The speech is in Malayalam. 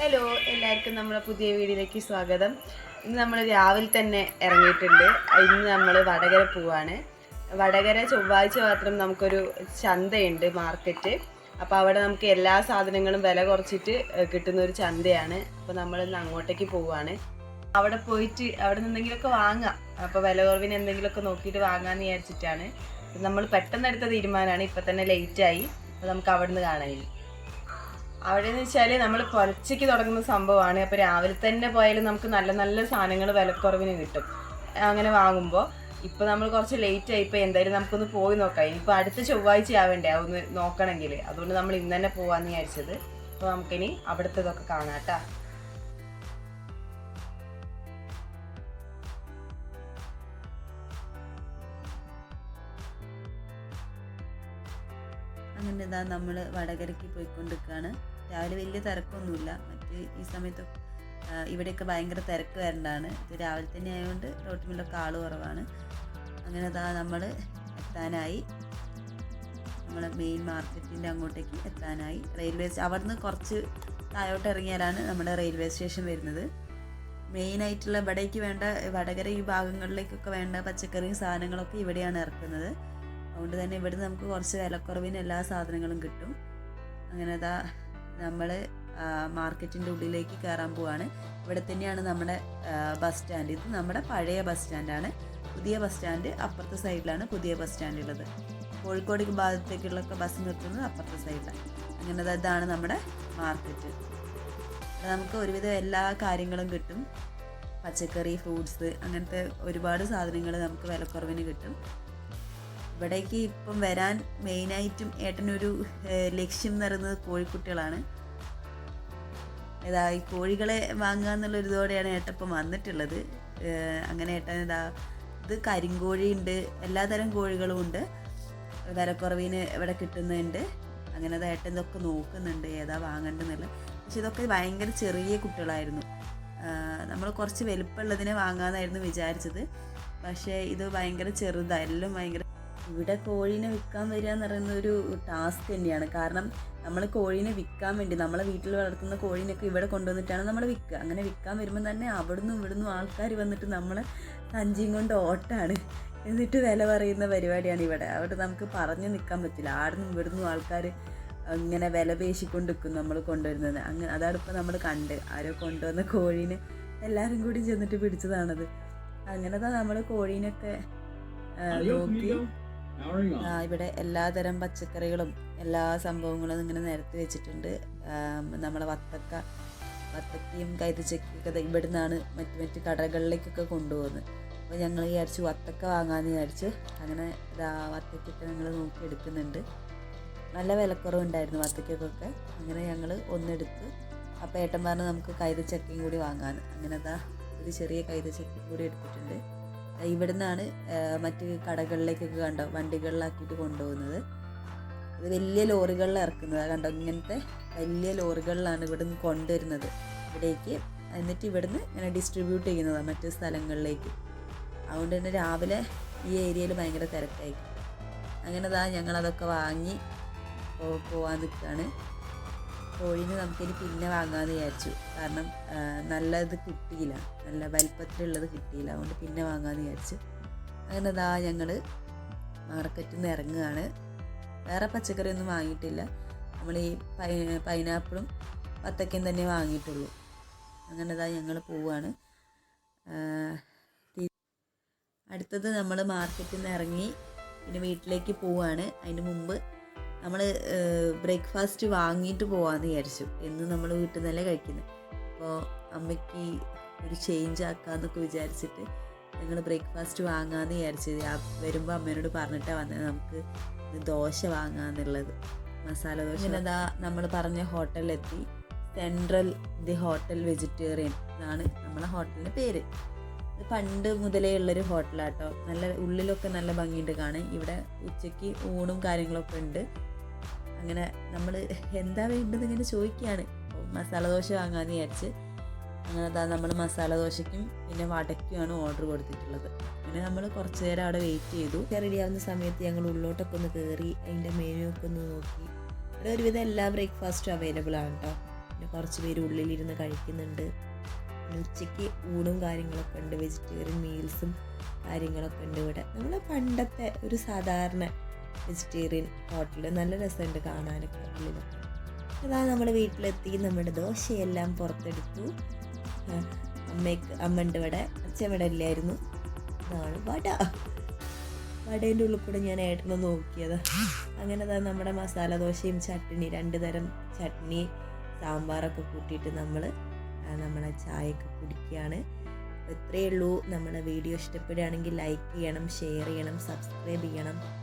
ഹലോ എല്ലാവർക്കും നമ്മുടെ പുതിയ വീഡിയോയിലേക്ക് സ്വാഗതം. ഇന്ന് നമ്മൾ രാവിലെ തന്നെ ഇറങ്ങിയിട്ടുണ്ട്. ഇന്ന് നമ്മൾ വടകര പോവാണ്. വടകര ചൊവ്വാഴ്ച മാത്രം നമുക്കൊരു ചന്തയുണ്ട് മാർക്കറ്റ് അപ്പോൾ അവിടെ നമുക്ക് എല്ലാ സാധനങ്ങളും വില കുറച്ചിട്ട് കിട്ടുന്ന ഒരു ചന്തയാണ്. അപ്പോൾ നമ്മൾ ഇന്ന് അങ്ങോട്ടേക്ക് പോവാണ്. അവിടെ പോയിട്ട് അവിടെ നിന്ന് എന്തെങ്കിലുമൊക്കെ വാങ്ങാം. അപ്പോൾ വില കുറവിന് എന്തെങ്കിലുമൊക്കെ നോക്കിയിട്ട് വാങ്ങാമെന്ന് വിചാരിച്ചിട്ടാണ്. നമ്മൾ പെട്ടെന്ന് എടുത്ത തീരുമാനമാണ്. ഇപ്പം തന്നെ ലേറ്റായി അപ്പോൾ നമുക്ക് അവിടെ നിന്ന് ഇനി. അവിടെ എന്ന് വെച്ചാൽ നമ്മൾ പുലച്ചയ്ക്ക് തുടങ്ങുന്ന സംഭവമാണ്. അപ്പോൾ രാവിലെ തന്നെ പോയാലും നമുക്ക് നല്ല നല്ല സാധനങ്ങൾ വിലക്കുറവിന് കിട്ടും. അങ്ങനെ വാങ്ങുമ്പോൾ ഇപ്പോൾ നമ്മൾ കുറച്ച് ലേറ്റ് ആയി ഇപ്പോൾ എന്തായാലും നമുക്കൊന്ന് പോയി നോക്കാം. ഇനിയിപ്പോൾ അടുത്ത ചൊവ്വാഴ്ച ആവണ്ടേ അതൊന്ന് നോക്കണമെങ്കിൽ അതുകൊണ്ട് നമ്മൾ ഇന്ന് തന്നെ പോകാമെന്ന് വിചാരിച്ചത്. അപ്പോൾ നമുക്കിനി അവിടുത്തതൊക്കെ കാണാം അങ്ങനെ ഇതാ നമ്മൾ വടകരയ്ക്ക് പോയിക്കൊണ്ടിരിക്കുകയാണ് രാവിലെ വലിയ തിരക്കൊന്നുമില്ല. മറ്റ് ഈ സമയത്ത് ഇവിടെയൊക്കെ ഭയങ്കര തിരക്ക് വരേണ്ടതാണ് ഇത് രാവിലെ തന്നെ ആയതുകൊണ്ട് റോട്ടിലൊക്കെ ആൾ കുറവാണ്. അങ്ങനെ അതാ നമ്മൾ എത്താനായി. നമ്മൾ മെയിൻ മാർക്കറ്റിന്റെ അങ്ങോട്ടേക്ക് എത്താനായി. റെയിൽവേ അവിടുന്ന് കുറച്ച് താഴോട്ട് ഇറങ്ങിയാലാണ് നമ്മുടെ റെയിൽവേ സ്റ്റേഷൻ വരുന്നത്. മെയിനായിട്ടുള്ള ഇവിടേക്ക് വേണ്ട വടകര ഈ ഭാഗങ്ങളിലേക്കൊക്കെ വേണ്ട പച്ചക്കറിയും സാധനങ്ങളൊക്കെ ഇവിടെയാണ് ഇറക്കുന്നത്. അതുകൊണ്ട് തന്നെ ഇവിടുന്ന് നമുക്ക് കുറച്ച് വിലക്കുറവിന് എല്ലാ സാധനങ്ങളും കിട്ടും. അങ്ങനെ അതാ നമ്മൾ മാർക്കറ്റിന്റെ ഉള്ളിലേക്ക് കയറാൻ പോവാണ്. ഇവിടെ തന്നെയാണ് നമ്മുടെ ബസ് സ്റ്റാൻഡ്. ഇത് നമ്മുടെ പഴയ ബസ് സ്റ്റാൻഡാണ്. പുതിയ ബസ് സ്റ്റാൻഡ് അപ്പുറത്തെ സൈഡിലാണ് പുതിയ ബസ് സ്റ്റാൻഡ് ഉള്ളത്. കോഴിക്കോട് ഭാഗത്തേക്കുള്ളൊക്കെ ബസ് നിർത്തുന്നത് അപ്പുറത്തെ സൈഡിലാണ് അങ്ങനെ ഇതാണ് നമ്മുടെ മാർക്കറ്റ്. നമുക്ക് ഒരുവിധം എല്ലാ കാര്യങ്ങളും കിട്ടും. പച്ചക്കറി ഫ്രൂട്ട്സ് അങ്ങനത്തെ ഒരുപാട് സാധനങ്ങൾ നമുക്ക് വിലക്കുറവിന് കിട്ടും. ഇവിടേക്ക് ഇപ്പം വരാൻ മെയിനായിട്ടും ഏട്ടനൊരു ലക്ഷ്യം എന്ന് കോഴിക്കുട്ടികളാണ്. ഇതാ ഈ കോഴികളെ വാങ്ങുക എന്നുള്ളൊരു ഇതോടെയാണ് ഏട്ടപ്പം വന്നിട്ടുള്ളത്. അങ്ങനെ ഏട്ടൻ ഇതാ ഇത് കരിങ്കോഴിയുണ്ട് എല്ലാതരം കോഴികളും ഉണ്ട്. വിലക്കുറവിന് ഇവിടെ കിട്ടുന്നുണ്ട്. അങ്ങനെ അത് ഏട്ടൻ ഇതൊക്കെ നോക്കുന്നുണ്ട് ഏതാ വാങ്ങേണ്ടതെന്നുള്ള പക്ഷെ ഇതൊക്കെ ഭയങ്കര ചെറിയ കുട്ടികളായിരുന്നു. നമ്മൾ കുറച്ച് വലുപ്പമുള്ളതിനെ വാങ്ങാമെന്നായിരുന്നു വിചാരിച്ചത്. പക്ഷേ ഇത് ഭയങ്കര ചെറുതാണ് എല്ലാം ഭയങ്കര ഇവിടെ കോഴീനെ വിൽക്കാൻ വരിക എന്ന് പറയുന്ന ഒരു ടാസ്ക് തന്നെയാണ്. കാരണം നമ്മൾ കോഴീനെ വിൽക്കാൻ വേണ്ടി നമ്മളെ വീട്ടിൽ വളർത്തുന്ന കോഴീനൊക്കെ ഇവിടെ കൊണ്ടുവന്നിട്ടാണ് നമ്മൾ വിൽക്കുക. അങ്ങനെ വിൽക്കാൻ വരുമ്പോൾ തന്നെ അവിടുന്ന് ഇവിടുന്ന് ആൾക്കാർ വന്നിട്ട് നമ്മളെ സഞ്ചിയും കൊണ്ട് ഓട്ടാണ്. എന്നിട്ട് വില പറയുന്ന പരിപാടിയാണ് ഇവിടെ. അവിടെ നമുക്ക് പറഞ്ഞു നിൽക്കാൻ പറ്റില്ല. ആടുന്നും ഇവിടുന്നും ആൾക്കാർ ഇങ്ങനെ വില പേശിക്കൊണ്ട് നിൽക്കും നമ്മൾ കൊണ്ടുവരുന്നത്. അങ്ങനെ അതാണ് ഇപ്പോൾ നമ്മൾ കണ്ട്. ആരോ കൊണ്ടുവന്ന കോഴീനെ എല്ലാവരും കൂടി ചെന്നിട്ട് പിടിച്ചതാണത്. അങ്ങനത്തെ നമ്മൾ കോഴീനൊക്കെ നോക്കി. ഇവിടെ എല്ലാതരം പച്ചക്കറികളും എല്ലാ സംഭവങ്ങളും ഇങ്ങനെ നിരത്തി വെച്ചിട്ടുണ്ട്. നമ്മളെ വത്തക്ക വത്തക്കയും കൈതച്ചക്കയൊക്കെ ഇവിടെ ഇവിടുന്നാണ് മറ്റ് മറ്റ് കടകളിലേക്കൊക്കെ കൊണ്ടുപോകുന്നത്. അപ്പോൾ ഞങ്ങൾ വിചാരിച്ചു വത്തക്ക വാങ്ങാമെന്ന് വിചാരിച്ചു അങ്ങനെ ഇതാ വത്തക്കൊക്കെ ഞങ്ങൾ നോക്കി എടുക്കുന്നുണ്ട്. നല്ല വിലക്കുറവുണ്ടായിരുന്നു വത്തക്കൊക്കെ. അങ്ങനെ ഞങ്ങൾ ഒന്നെടുത്ത്. അപ്പോൾ ഏട്ടൻ പറഞ്ഞ് നമുക്ക് കൈതച്ചക്കയും കൂടി വാങ്ങാമെന്ന് അങ്ങനെ അതാ ഒരു ചെറിയ കൈതച്ചക്കയും കൂടി എടുത്തിട്ടുണ്ട്. ഇവിടുന്നാണ് മറ്റ് കടകളിലേക്കൊക്കെ കണ്ടോ വണ്ടികളിലാക്കിയിട്ട് കൊണ്ടുപോകുന്നത്. അത് വലിയ ലോറികളിൽ ഇറക്കുന്നത്. കണ്ടോ ഇങ്ങനത്തെ വലിയ ലോറികളിലാണ് ഇവിടുന്ന് കൊണ്ടുവരുന്നത്. ഇവിടേക്ക് എന്നിട്ട് ഇവിടുന്ന് ഇങ്ങനെ ഡിസ്ട്രിബ്യൂട്ട് ചെയ്യുന്നതാണ് മറ്റ് സ്ഥലങ്ങളിലേക്ക്. അതുകൊണ്ട് തന്നെ രാവിലെ ഈ ഏരിയയിൽ ഭയങ്കര തിരക്കായി അങ്ങനെ ദാ ഞങ്ങളതൊക്കെ വാങ്ങി പോകാൻ നിൽക്കുകയാണ് കോഴീനെ നമുക്കിനി പിന്നെ വാങ്ങാമെന്ന് വിചാരിച്ചു. കാരണം നല്ലത് കിട്ടിയില്ല. നല്ല വലിപ്പത്തിലുള്ളത് കിട്ടിയില്ല. അതുകൊണ്ട് പിന്നെ വാങ്ങാമെന്ന് വിചാരിച്ചു. അങ്ങനെ ദാ ഞങ്ങൾ മാർക്കറ്റിൽ നിന്ന് ഇറങ്ങുകയാണ്. വേറെ പച്ചക്കറിയൊന്നും വാങ്ങിയിട്ടില്ല. നമ്മൾ ഈ പൈ പൈനാപ്പിളും വത്തക്കയും തന്നെ വാങ്ങിയിട്ടുള്ളൂ. അങ്ങനെ ദാ ഞങ്ങൾ പോവുകയാണ് അടുത്തത് നമ്മൾ മാർക്കറ്റിൽ നിന്ന് ഇറങ്ങി പിന്നെ വീട്ടിലേക്ക് പോവുകയാണ് അതിന് മുമ്പ് നമ്മൾ ബ്രേക്ക്ഫാസ്റ്റ് വാങ്ങിയിട്ട് പോകാമെന്ന് വിചാരിച്ചു. എന്ന് നമ്മൾ വീട്ടിൽ നിന്നല്ലേ കഴിക്കുന്നത് അപ്പോൾ അമ്മയ്ക്ക് ഒരു ചേഞ്ച് ആക്കാമെന്നൊക്കെ വിചാരിച്ചിട്ട് ഞങ്ങൾ ബ്രേക്ക്ഫാസ്റ്റ് വാങ്ങാമെന്ന് വിചാരിച്ചത് വരുമ്പോൾ അമ്മേനോട് പറഞ്ഞിട്ടാണ് വന്നത് നമുക്ക് ദോശ വാങ്ങാമെന്നുള്ളത് മസാല ദോശ. അതാ നമ്മൾ പറഞ്ഞ ഹോട്ടലിലെത്തി. സെൻട്രൽ ദി ഹോട്ടൽ വെജിറ്റേറിയൻ എന്നാണ് നമ്മളെ ഹോട്ടലിന്റെ പേര്. ഇത് പണ്ട് മുതലേ ഉള്ളൊരു ഹോട്ടലാട്ടോ. നല്ല ഉള്ളിലൊക്കെ നല്ല ഭംഗിയുണ്ട് കാണാൻ. ഇവിടെ ഉച്ചയ്ക്ക് ഊണും കാര്യങ്ങളൊക്കെ ഉണ്ട്. അങ്ങനെ നമ്മൾ എന്താ വേണ്ടത് ഇങ്ങനെ ചോദിക്കുകയാണ് മസാല ദോശ വാങ്ങാമെന്ന് വിചാരിച്ച് അങ്ങനെ അതാ നമ്മൾ മസാല ദോശയ്ക്കും പിന്നെ വടയ്ക്കുമാണ് ഓർഡർ കൊടുത്തിട്ടുള്ളത്. അങ്ങനെ നമ്മൾ കുറച്ച് നേരം അവിടെ വെയിറ്റ് ചെയ്തു. റെഡി ആവുന്ന സമയത്ത് ഞങ്ങൾ ഉള്ളോട്ടൊക്കെ ഒന്ന് കയറി അതിന്റെ മെനു ഒക്കെ ഒന്ന് നോക്കി. അവിടെ ഒരുവിധം എല്ലാ ബ്രേക്ക്ഫാസ്റ്റും അവൈലബിൾ ആണ് കേട്ടോ പിന്നെ കുറച്ച് പേര് ഉള്ളിലിരുന്ന് കഴിക്കുന്നുണ്ട്. പിന്നെ ഉച്ചയ്ക്ക് ഊണും കാര്യങ്ങളൊക്കെ ഉണ്ട്. വെജിറ്റേറിയൻ മീൽസും കാര്യങ്ങളൊക്കെ ഉണ്ട് ഇവിടെ. നമ്മൾ പണ്ടത്തെ ഒരു സാധാരണ വെജിറ്റേറിയൻ ഹോട്ടൽ നല്ല രസമുണ്ട് കാണാനൊക്കെ. ഉള്ളിലൊക്കെ. അതാ നമ്മൾ വീട്ടിലെത്തി നമ്മുടെ ദോശയെല്ലാം പുറത്തെടുത്തു. അമ്മയ്ക്ക് അമ്മന്റെ ഇവിടെ. അച്ഛൻ ഇവിടെ ഇല്ലായിരുന്നു. അതാണ് വട. വടേന്റെ ഉള്ളിൽ കൂടെ ഞാൻ ഏട്ടനെ നോക്കിയത്. അങ്ങനെ ദാ നമ്മുടെ മസാല ദോശയും ചട്നി രണ്ട് തരം ചട്നി സാമ്പാറൊക്കെ കൂട്ടിയിട്ട് നമ്മൾ നമ്മളെ ചായയൊക്കെ കുടിക്കുകയാണ്. ഇത്രയേ ഉള്ളൂ. നമ്മുടെ വീഡിയോ ഇഷ്ടപ്പെടുകയാണെങ്കിൽ ലൈക്ക് ചെയ്യണം ഷെയർ ചെയ്യണം സബ്സ്ക്രൈബ് ചെയ്യണം.